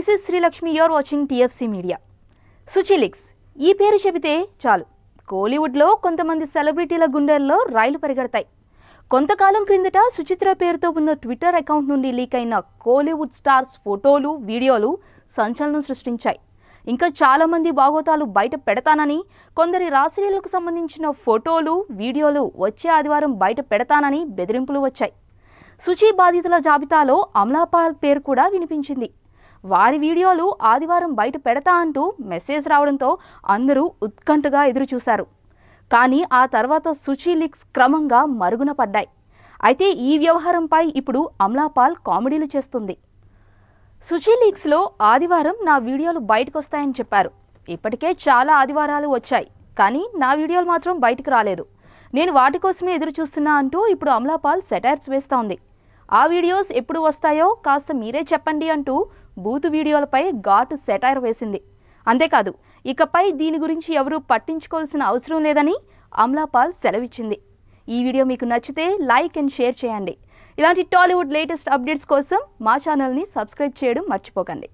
Srilakshmi you're watching TFC media సుచిలిక్స్ ఈ పేరు చెబితే చాలు. కోలీవుడ్లో కొంతమంది సెలబ్రిటీల గుండెల్లో రైలు పరిగెడతాయి. కొంతకాలం క్రిందట సుచిత్ర పేరుతో ఉన్న ట్విట్టర్ అకౌంట్ నుండి లీక్ అయిన కోలీవుడ్ స్టార్స్ ఫోటోలు వీడియోలు సంచలనం సృష్టించాయి. ఇంకా చాలామంది బాగోతాలు బయట పెడతానని కొందరి రాశ్రీలకు సంబంధించిన ఫోటోలు వీడియోలు వచ్చే ఆదివారం బయట పెడతానని బెదిరింపులు వచ్చాయి. సుచి బాధితుల జాబితాలో అమలాపాల్ పేరు కూడా వినిపించింది. వారి వీడియోలు ఆదివారం బయట పెడతా అంటూ మెసేజ్ రావడంతో అందరూ ఉత్కంఠగా ఎదురుచూశారు. కానీ ఆ తర్వాత సుచి లీక్స్ క్రమంగా మరుగున పడ్డాయి. అయితే ఈ వ్యవహారంపై ఇప్పుడు అమలాపాల్ కామెడీలు చేస్తుంది. సుచి లీక్స్లో ఆదివారం నా వీడియోలు బయటకు వస్తాయని చెప్పారు. ఇప్పటికే చాలా ఆదివారాలు వచ్చాయి. కానీ నా వీడియోలు మాత్రం బయటకు రాలేదు. నేను వాటి కోసమే ఎదురు చూస్తున్నా అంటూ ఇప్పుడు అమలాపాల్ సెటైర్స్ వేస్తోంది ఆ వీడియోస్ ఎప్పుడు వస్తాయో కాస్త మీరే చెప్పండి అంటూ బూతు వీడియోలపై ఘాటు సెటైర్ వేసింది. అంతేకాదు ఇకపై దీని గురించి ఎవరూ పట్టించుకోవాల్సిన అవసరం లేదని అమలాపాల్ సెలవిచ్చింది. ఈ వీడియో మీకు నచ్చితే లైక్ అండ్ షేర్ చేయండి. ఇలాంటి టాలీవుడ్ లేటెస్ట్ అప్డేట్స్ కోసం మా ఛానల్ని సబ్స్క్రైబ్ చేయడం మర్చిపోకండి.